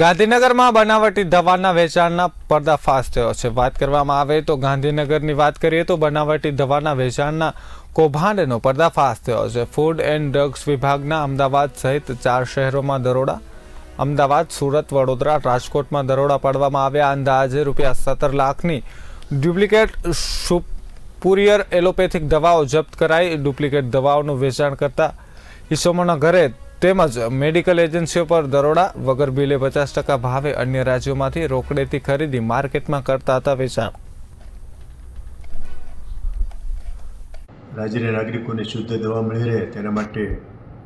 ગાંધીનગરમાં બનાવટી દવાના વેચાણના પર્દાફાશ થયો છે. વાત કરવામાં આવે તો ગાંધીનગરની વાત કરીએ તો બનાવટી દવાના વેચાણના કૌભાંડનો પર્દાફાશ થયો છે. ફૂડ એન્ડ ડ્રગ્સ વિભાગના અમદાવાદ સહિત ચાર શહેરોમાં દરોડા, અમદાવાદ, સુરત, વડોદરા, રાજકોટમાં દરોડા પાડવામાં આવ્યા. અંદાજે રૂપિયા સત્તર લાખની ડુપ્લિકેટ સુપુરિયર એલોપેથિક દવાઓ જપ્ત કરાઈ. ડુપ્લિકેટ દવાઓનું વેચાણ કરતા ઈસમોના ઘરે તેમજ મેડિકલ એજન્સીઓ પર દરોડા, વગર બિલે પચાસ ટકા ભાવે અન્ય રાજ્યોમાંથી રોકડેથી ખરીદી માર્કેટમાં કરતા હતા વેચાણ. રાજ્યના નાગરિકોને શુદ્ધ દવા મળી રહે તેના માટે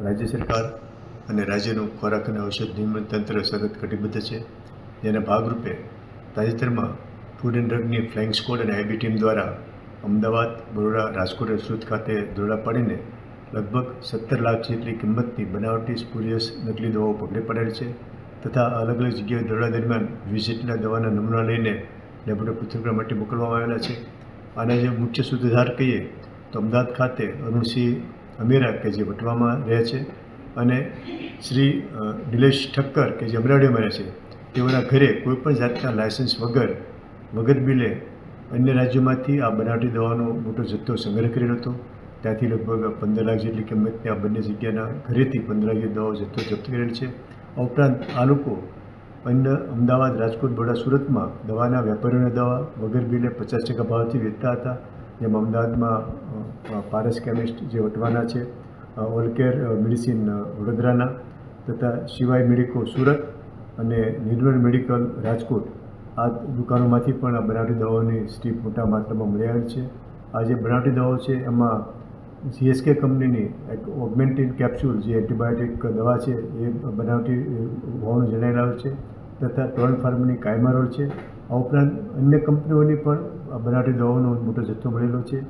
રાજ્ય સરકાર અને રાજ્યનું ખોરાક અને ઔષધ નિયમન તંત્ર સતત કટિબદ્ધ છે. જેના ભાગરૂપે તાજેતરમાં ફૂડ એન્ડ ડ્રગની ફ્લાઇંગ સ્કોડ અને આઈબી ટીમ દ્વારા અમદાવાદ, બરોડા, રાજકોટ અને સુરત ખાતે દોરડા પાડીને લગભગ સત્તર લાખ જેટલી કિંમતની બનાવટી સ્પુરિયસ નકલી દવાઓ પકડી પડેલ છે તથા અલગ અલગ જગ્યાએ દરોડા દરમિયાન જેટલા દવાના નમૂના લઈને લેબોરેટરી પૃથ્થકરણ માટે મોકલવામાં આવેલા છે. અને જે મુખ્ય સૂત્રધાર કહીએ તો અમદાવાદ ખાતે અરુણસિંહ અમેરા કે જે વટવામાં રહે છે અને શ્રી નિલેશ ઠક્કર કે જે અમરાડીમાં રહે છે. તેઓના ઘરે કોઈપણ જાતના લાયસન્સ વગર વગર બિલે અન્ય રાજ્યોમાંથી આ બનાવટી દવાનો મોટો જથ્થો સંગ્રહ કરેલો હતો. ત્યાંથી લગભગ પંદર લાખ જેટલી કિંમતની આ બંને જગ્યાના ઘરેથી પંદર લાખ દવાઓ જથ્થો જપ્ત કરેલ છે. આ ઉપરાંત આ લોકો અન્ય અમદાવાદ, રાજકોટ બરોડા સુરતમાં દવાના વેપારીઓને દવા વગર બિલે પચાસ ટકા ભાવથી વેચતા હતા. જેમ અમદાવાદમાં પારસ કેમિસ્ટ જે વટવાના છે ઓલકેર મેડિસિન વડોદરાના તથા શિવાય મેડિકો, સુરત અને નિર્મળ મેડિકલ, રાજકોટ આ દુકાનોમાંથી પણ આ બનાવટી દવાઓની સ્ટીપ મોટા માત્રામાં મળી આવેલ છે. આ જે બનાવટી દવાઓ છે, એમાં સીએસકે કંપનીની એક ઓગમેન્ટિન કેપ્સ્યુલ જે એન્ટીબાયોટિક દવા છે, એ બનાવટી હોવાનું જણાઈ રહ્યું છે. તથા ટોન ફાર્મની કાયમારોલ છે. આ ઉપરાંત અન્ય કંપનીઓની પણ બનાવટી દવાઓનો મોટો જથ્થો મળેલો છે.